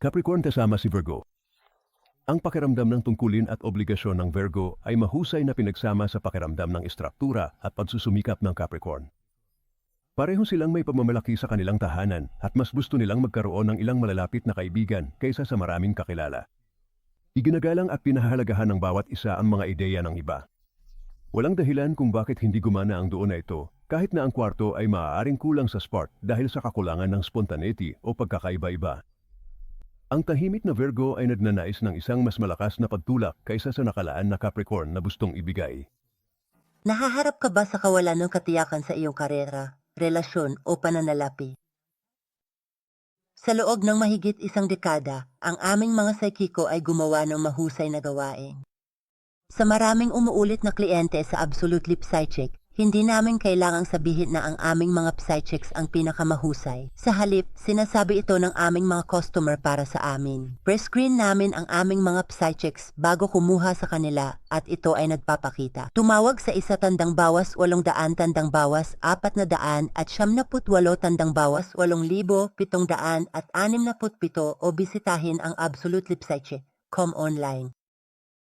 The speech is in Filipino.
Capricorn kasama si Virgo. Ang pakiramdam ng tungkulin at obligasyon ng Virgo ay mahusay na pinagsama sa pakiramdam ng istruktura at pagsusumikap ng Capricorn. Pareho silang may pamamalaki sa kanilang tahanan at mas gusto nilang magkaroon ng ilang malalapit na kaibigan kaysa sa maraming kakilala. Iginagalang at pinahahalagahan ng bawat isa ang mga ideya ng iba. Walang dahilan kung bakit hindi gumana ang doon na ito kahit na ang kwarto ay maaaring kulang sa spark dahil sa kakulangan ng spontaneity o pagkakaiba-iba. Ang tahimik na Virgo ay nagnanais ng isang mas malakas na pagtulak kaysa sa nakalaan na Capricorn na gustong ibigay. Nahaharap ka ba sa kawalan ng katiyakan sa iyong karera, relasyon o pananalapi? Sa loob ng mahigit isang dekada, ang aming mga psychico ay gumawa ng mahusay na gawain. Sa maraming umuulit na kliyente sa Absolutely Psychic, hindi namin kailangang sabihin na ang aming mga psychics ang pinakamahusay. Sa halip, sinasabi ito ng aming mga customer para sa amin. Pre-screen namin ang aming mga psychics bago kumuha sa kanila at ito ay nagpapakita. Tumawag sa isa tandang bawas walong daan tandang bawas apat na daan at siyam na put walo tandang bawas walong libo pitong daan at anim na put pito o bisitahin ang Absolutely Psychic. Com online.